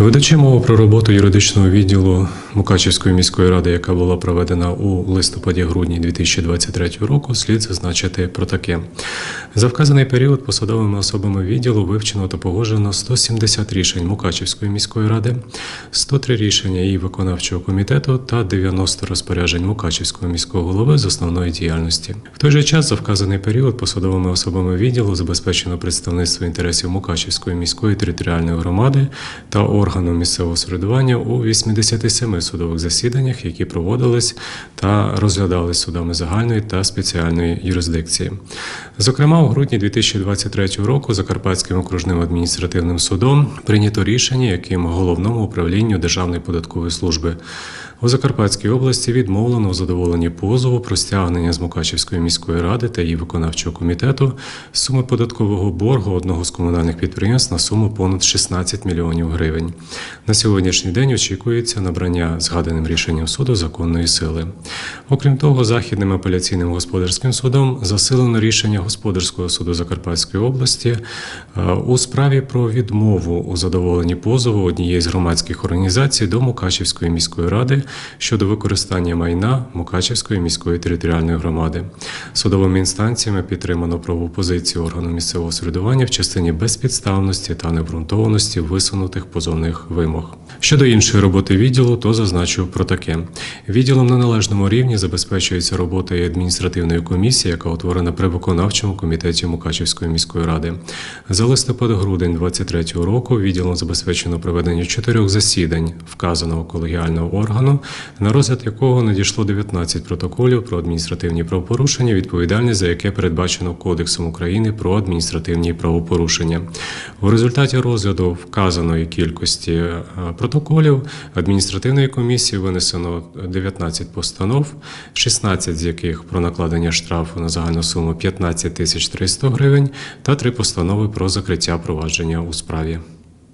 Ведучи мову про роботу юридичного відділу Мукачівської міської ради, яка була проведена у листопаді-грудні 2023 року, слід зазначити про таке. За вказаний період посадовими особами відділу вивчено та погоджено 170 рішень Мукачівської міської ради, 103 рішення її виконавчого комітету та 90 розпоряджень Мукачівського міського голови з основної діяльності. В той же час за вказаний період посадовими особами відділу забезпечено представництво інтересів Мукачівської міської територіальної громади та органу місцевого самоврядування у 87 судових засіданнях, які проводились та розглядались судами загальної та спеціальної юрисдикції. Зокрема, у грудні 2023 року Закарпатським окружним адміністративним судом прийнято рішення, яким головному управлінню Державної податкової служби у Закарпатській області відмовлено у задоволенні позову про стягнення з Мукачівської міської ради та її виконавчого комітету суми податкового боргу одного з комунальних підприємств на суму понад 16 мільйонів гривень. На сьогоднішній день очікується набрання згаданим рішенням суду законної сили. Окрім того, західним апеляційним господарським судом засилено рішення господарського суду Закарпатської області е, у справі про відмову у задоволенні позову однієї з громадських організацій до Мукачівської міської ради щодо використання майна Мукачівської міської територіальної громади. Судовими інстанціями підтримано правову позицію органу місцевого самоврядування в частині безпідставності та необґрунтованості висунутих позовних вимог. Щодо іншої роботи відділу, то зазначив про таке: відділом на належному рівні забезпечується робота і адміністративної комісії, яка утворена при виконавчому комітеті Мукачівської міської ради. За листопад-грудень 2023 року відділом забезпечено проведення чотирьох засідань вказаного колегіального органу, на розгляд якого надійшло 19 протоколів про адміністративні правопорушення, відповідальність за яке передбачено Кодексом України про адміністративні правопорушення. У результаті розгляду вказаної кількості е, протоколів адміністративної комісії винесено 19 постанов, 16 з яких про накладення штрафу на загальну суму 15 тисяч 300 гривень та три постанови про закриття провадження у справі.